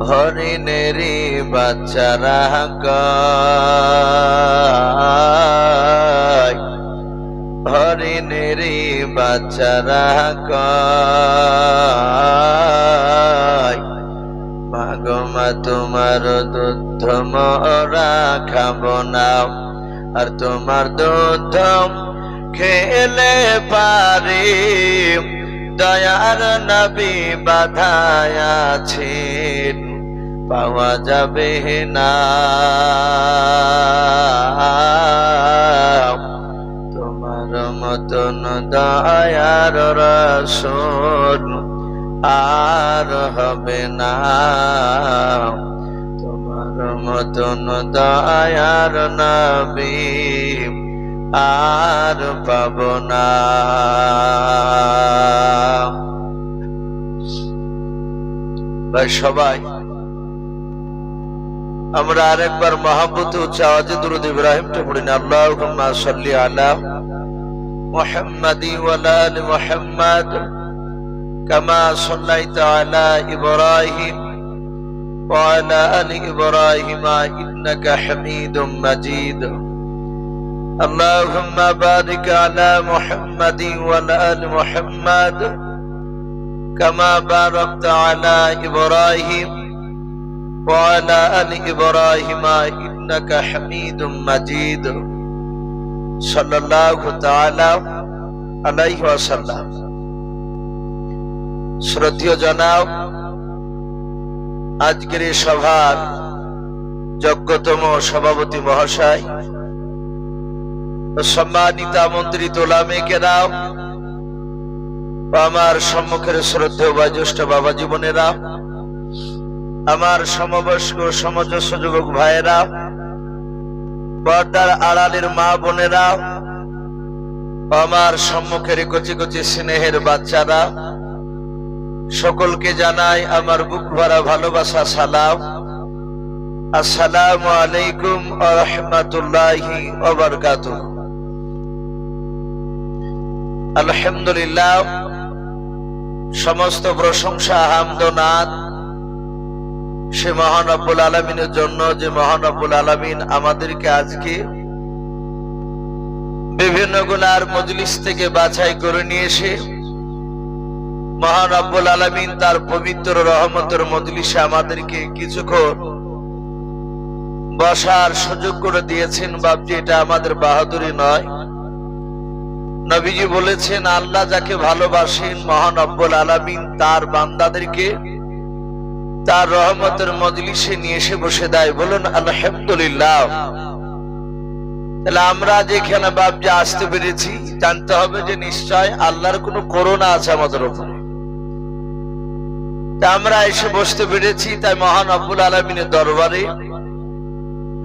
হরিণেরই বাচ্চারা কয়। হরিণেরই বাচ্চারা কয়। মাগমা তোমার দুধ মরা খাব না। আর তোমার দুধ খেলে পারি। দয়ার নবী বাধায় আছেন পাওয়া যাবে না। তোমার মতন দয়ার রসুন আর হবে না। তোমার মতন দয়ার নবী আর পাব না। সবাই আমরা আরেকবার মহাব্বত উচ্চ আওয়াজে দুরুদ ইব্রাহিমটা পড়ি না আল্লাহুম্মা সাল্লি আলা মুহাম্মাদি ওয়া আলি মুহাম্মাদ কামা সাল্লাইতা আলা ইব্রাহিম وعلى آل إبراهيم إنك حميد مجيد اللهم بارك على محمد وعلى آل محمد كما باركت على إبراهيم وعلى آل إبراهيم إنك حميد مجيد صلى الله تعالى عليه وسلم শ্রদ্ধীয় জনাব আজকের এই সভার যোগ্যতম সভাপতি মহাশয় ও সম্মানিত আমন্ত্রিত ওলামে কেরাম ও আমার সম্মুখের শ্রদ্ধেয় বা জ্যেষ্ঠ বাবা জীবনেরা আমার সমবয়স্ক সমজস্ব যুবক ভাইয়েরা, পর্দার আড়ালের মা বোনেরা, আমার সম্মুখের কচি কচি স্নেহের বাচ্চারা, সকলকে জানাই আমার বুক ভরা ভালোবাসা, সালাম। আসসালামু আলাইকুম রহমাতুল্লাহি আলহামদুলিল্লাহ, সমস্ত প্রশংসা, হামদনাদ সে মহান আব্বুল আলমিনের জন্য যে মহান আব্বুল আলমিন আমাদেরকে আজকে বিভিন্ন গুণার মজলিস থেকে বাছাই করে নিয়ে এসে মহান আব্বুল আলমিন তার পবিত্র রহমতের মজলিসে আমাদেরকে কিছুক্ষণ বসার সুযোগ করে দিয়েছেন। বাপজি, এটা আমাদের বাহাদুরি নয়। নবীজি বলেছেন, আল্লাহ যাকে ভালোবাসেন, মহান আব্বুল আলমিন তার বান্দাদেরকে তার রহমতের মজলিসে নিয়ে এসে বসে দেয়, বলুন, আলহামদুলিল্লাহ। তাহলে আমরা যেখানে বাপজি আসতে পেরেছি, জানতে হবে যে নিশ্চয় আল্লাহর কোনো করোনা আছে আমাদের উপরে। আমরা এসে বসতে পেরেছি, তাই মহান আব্বুল আলমিনের দরবারে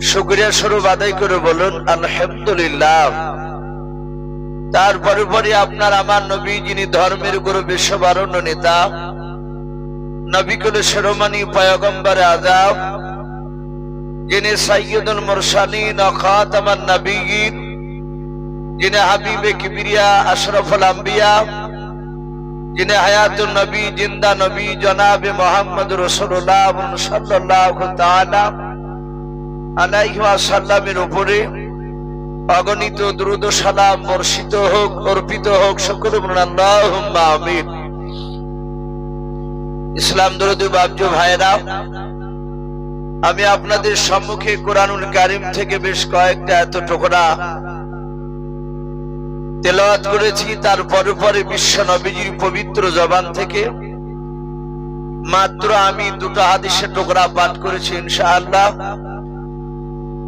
শুক্রিয়া স্বরূপ আদায় করে বলুন, আলহামদুলিল্লাহ। তারপরে পরে আপনার আমার নবী যিনি ধর্মের গুরু বিশ্ববারণ্য নেতা নবিকুল শিরোমণি পয়গম্বর আজাব যিনি সৈয়দুল মুরসালিন খাতামান নবীন যিনি হাবিবে কিবরিয়া, আশরাফুল আম্বিয়া, যিনি হায়াতুল নবী, জিন্দা নবী, জনাবে মোহাম্মদ রসুল্লাহ সাল্লাল্লাহু তাআলা আলাইহি ওয়াসাল্লামের উপরে অগণিত দ্রুত সালাম বর্ষিত হোক, অর্পিত হোক, সকলে বলুন আল্লাহুম্মা আমিন। ইসলাম দরদি বাবজু ভাইরা আমি আপনাদের সম্মুখে কোরআনুল কারিম থেকে বেশ কয়েকটা এত টুকরা তেলাওয়াত করেছি, তার পরে পরে বিশ্ব নবীজির পবিত্র জবান থেকে। মাত্র আমি দুটো হাদিসের টুকরা পাঠ করেছি ইনশাআল্লাহ।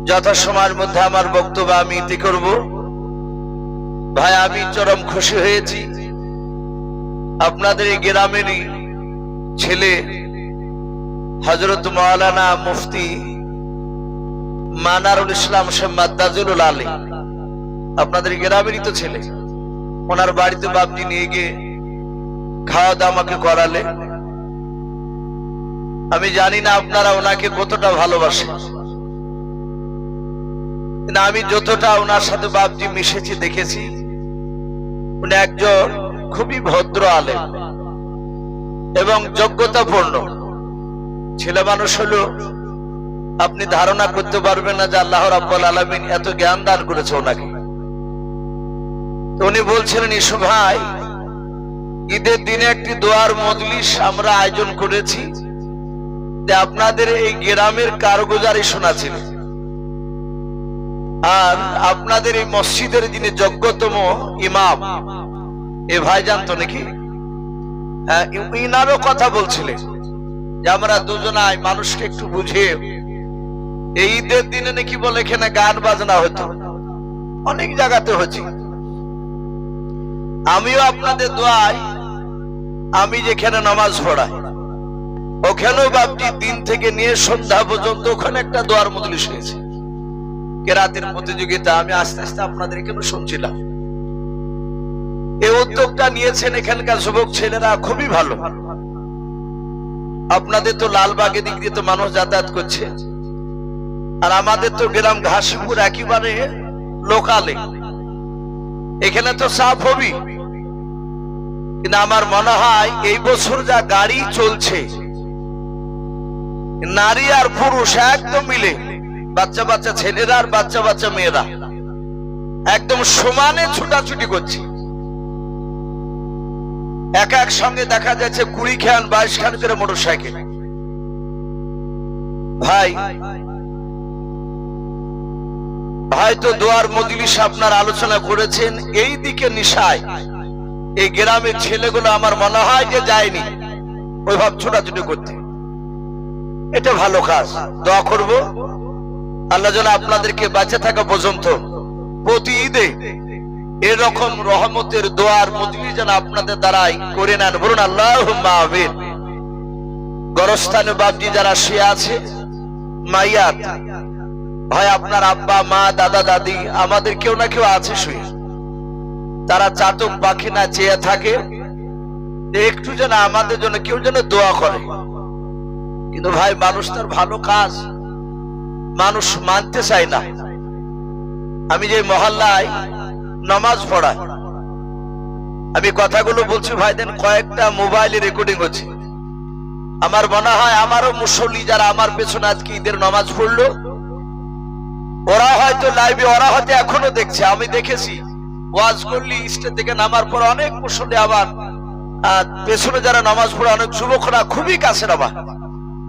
যথাসময়ের মধ্যে আমার বক্তব্য আমি ইতি করব। ভাই, আমি চরম খুশি হয়েছি। আপনাদের এই গ্রামেরই ছেলে হজরত মৌলানা মুফতি মানারুল ইসলাম মাদ্দাজুল আলী। আপনাদের গ্রামেরই তো ছেলে। ওনার বাড়িতে বাপজি নিয়ে গিয়ে খাওয়া দাওয়া করালে। আমি জানি না আপনারা ওনাকে কতটা ভালোবাসেন। কিন্তু আমি যতটা ওনার সাথে বাপজি মিশেছি, দেখেছি, উনি একজন খুবই ভদ্র আলেম। এবং যোগ্যতাপূর্ণ। ছেলে মানুষ হলো, আপনি ধারণা করতে পারবেন না যে আল্লাহ রাব্বুল আলামিন এত জ্ঞান দান করেছে ওনাকে। উনি বলছিলেন, ইসু ভাই, ঈদের দিনে একটি দোয়ার মজলিস আমরা আয়োজন করেছি। যে আপনাদের এই গ্রামের কারগুজারি শোনাছিলেন আর আপনাদের এই মসজিদের যিনি যোগ্যতম ইমাম, এ ভাই জানতো নাকি? ইনারও কথা বলছিলেন যে আমরা দুজনায় মানুষকে একটু বুঝিয়ে, এই ঈদের দিনে নাকি বলে এখানে গান বাজনা হতো। অনেক জায়গাতে হচ্ছে আমিও আপনাদের দোয়াই আমি যেখানে নামাজ পড়াই, ওখানেও বাপটি দিন থেকে নিয়ে সন্ধ্যা পর্যন্ত ওখানে একটা দোয়ার মজলিস হয়েছে। কেরাতের প্রতিযোগিতা, আমি আস্তে আস্তে আপনাদের এখানে শুনছিলাম। এই উদ্যোগটা নিয়েছেন এখানকার যুবক ছেলেরা, খুবই ভালো। আপনাদের তো লালবাগে দিক দিয়ে তো মানুষ যাতায়াত করছে। আর আমাদের তো গ্রাম ঘাসিপুর একেবারে লোকালে। এখানে তো সাফ হবি। কিন্তু আমার মনে হয় এই বছর যা গাড়ি চলছে, নারী আর পুরুষ একদম মিলে, বাচ্চা বাচ্চা ছেলেরা আর বাচ্চা বাচ্চা মেয়েরা, একদম সমানে ছুটাছুটি করছে। এক এক সঙ্গে দেখা যাচ্ছে কুড়ি খান, বাইশ খান করে মোটর সাইকেল ভাই হয়তো দোয়ার মজলিস আপনার আলোচনা করেছেন, এই দিকে নিশায়। এই গ্রামের ছেলেগুলো আমার মনে হয় যে যায়নি। ওই ভাব ছোটাছুটি করতে। এটা ভালো কাজ। দোয়া করব। আল্লাহ যেন আপনাদেরকে বাঁচে থাকা পর্যন্ত প্রতি ঈদে এরকম রহমতের দোয়ার মজলি যেন আপনাদের দ্বারাই করে নেন। বলুন আল্লাহ গরস্থানে বাবজি যারা শুয়ে আছে মাইয়াত ভাই আপনার আব্বা, মা, দাদা, দাদি, আমাদের কেউ না কেউ আছে শুয়ে। তারা চাতক পাখি না চেয়ে থাকে। একটু যেন আমাদের জন্য কেউ যেন দোয়া করে। কিন্তু ভাই, মানুষ তার ভালো কাজ। মানুষ মানতে চায় না। আমি যে মহল্লায় নামাজ পড়াই আমি কথাগুলো বলছি, ভাই, দেন কয়েকটা মোবাইলে রেকর্ডিং হচ্ছে। আমার মনে হয় আমারও মুসল্লি যারা আমার পেছনে আজকে ঈদের নামাজ পড়ল, ওরা হয়তো লাইভে ওরা হয়তো এখনও দেখছে। আমি দেখেছি, ওয়াজ করলি স্টেজ থেকে নামার পর অনেক মুসল্লি আবার পেছনে যারা নামাজ পড়ে, অনেক যুবকরা খুবই কাছে আমার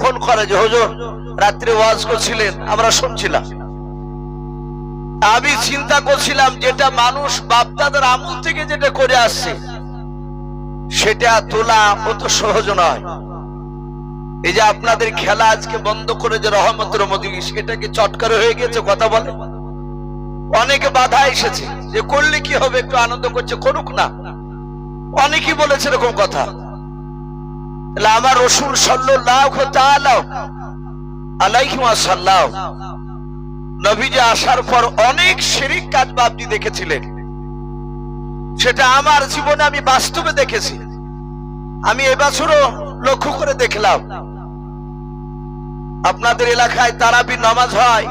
ফোন করে যে, হুজুর, রাত্রে ওয়াজ করছিলেন, আমরা শুনছিলাম। আমি চিন্তা করছিলাম যেটা মানুষ বাপদাদার আমল থেকে যেটা করে আসছে, সেটা তোলা অত সহজ নয়। এই যে আপনাদের খেলা আজকে বন্ধ করে যে রহমতের মজলিস, এটা কি চটকারে হয়ে গেছে কথা বলে? অনেকে বাধা এসেছে যে করলে কি হবে, একটু আনন্দ করছে, করুক না। অনেকেই বলেছে এরকম কথা। আমার রসুল সাল্লাল্লাহু তাআলা আলাইহি ওয়াসাল্লাম নবীজি আসার পর অনেক শিরিক কাজ বাপজি দেখেছিলেন। সেটা আমার জীবনে আমি বাস্তবে দেখেছি। আমি এবছরও লক্ষ্য করে দেখলাম। আপনাদের এলাকায় তারাবি নামাজ হয়।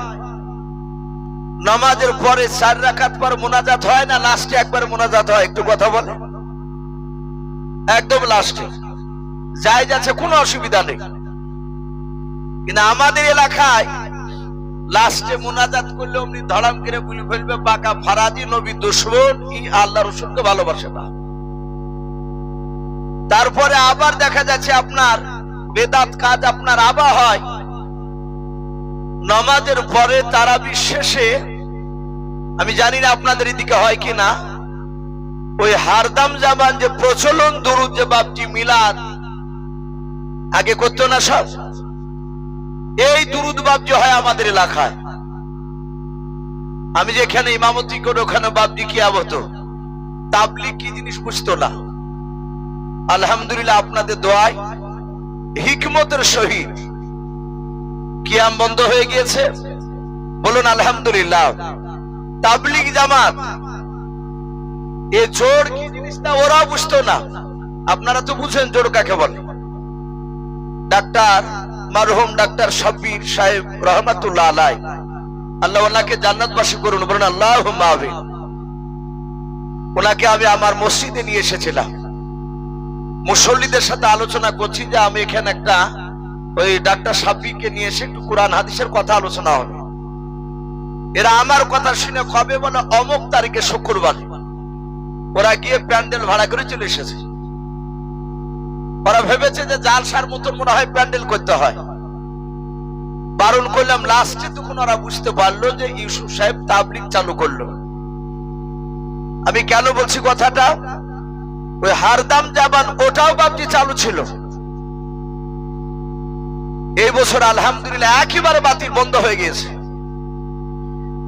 নামাজের পরে চার রাকাত পর মোনাজাত হয় না লাস্টে একবার মোনাজাত হয়? একটু কথা বলে একদম লাস্টে যাই যাচ্ছে, কোনো অসুবিধা নেই। কিন্তু আমাদের এলাকায় লাস্টে মোনাজাত করলে অমনি ধড়াম করে বলে ফেলবে, বাঁকা ফারাজি নবী দুশ্মন, ই আল্লাহ রসুলকে ভালোবাসে না। তারপরে আবার দেখা যাচ্ছে আপনার বেদাত কাজ আপনার আবার হয়। নমাজের পরে তারা শেষে আমি জানি না আপনাদের এদিকে হয় কি না ওই হারদাম জামান যে প্রচলন দরুদ যে বাপটি মিলাদ, আগে করতো না সব? এই দুরুদ বাবজি হয় আমাদের এলাকায়। আমি যেখানে ইমামতি করে ওখানে বাবজি কি হতো? তাবলিগ কি জিনিস বুঝতো না। আলহামদুলিল্লাহ আপনাদের দোয়ায় হিকমতের সহিত কিয়াম বন্ধ হয়ে গিয়েছে। বলুন, আলহামদুলিল্লাহ। তাবলিগ জামাত, এ জোর কি জিনিসটা ওরা বুঝতো না। আপনারা তো বুঝেন জোর কাকে বলে। ডাক্তার মারহুম ডাক্তার সাব্বির সাহেব রহমাতুল্লাহ আলাই আল্লাহ ওনাকে জান্নাতবাসী করুন, বলুন আল্লাহ আমিন। ওনাকে আমি আমার মসজিদে নিয়ে এসেছিলাম। মুসল্লিদের সাথে আলোচনা করছি যে আমি এখানে একটা ওই ডাক্তার সাব্বিকে নিয়ে এসে একটু কোরআন হাদিসের কথা আলোচনা হবে। এরা আমার কথা শুনে কবে বলে অমুক তারিখে শুক্রবার। ওরা গিয়ে প্যান্ডেল ভাড়া করে চলে এসেছে। ওরা ভেবেছে যে জালসার মতো মনে হয় প্যান্ডেল করতে হয়। বারণ করলাম লাস্টে তখন ওরা বুঝতে পারল যে ইউসুফ সাহেব তাবলিক চালু করল। আমি কেন বলছি কথাটা? ওই হারদাম জাবান ওটাও বাপটি চালু ছিল। এই বছর আলহামদুলিল্লাহ একেবারে বাতিল বন্ধ হয়ে গিয়েছে।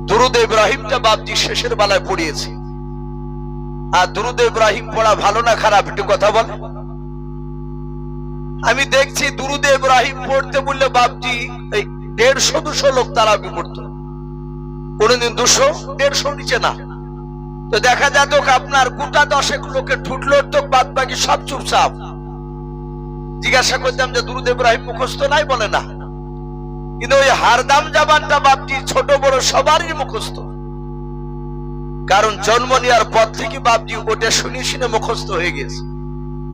দুরুদ ইব্রাহিমটা বাপজি শেষের বেলায় পড়িয়েছে। আর দুরুদ ইব্রাহিম পড়া ভালো না খারাপ, একটু কথা বল। আমি দেখছি দুরুদ ইব্রাহিম পড়তে বললে, বাপজি, এই দেড়শো, দুশো লোক তারা আমি পড়তো কোনোদিন দুশো, দেড়শো নিচে না। তো দেখা যেত আপনার গোটা দশেক লোকে ঠুটলো তো বাদ বাকি সব চুপচাপ। জিজ্ঞাসা করতাম যে, দুরুদ ইব্রাহিম মুখস্থ নাই? বলে না। কিন্তু ওই হারদাম জাবানটা বাপটি ছোট, বড় সবারই মুখস্থ। কারণ জন্ম নেওয়ার পর থেকে বাপজি ওটা শুনে শুনে মুখস্থ হয়ে গেছে।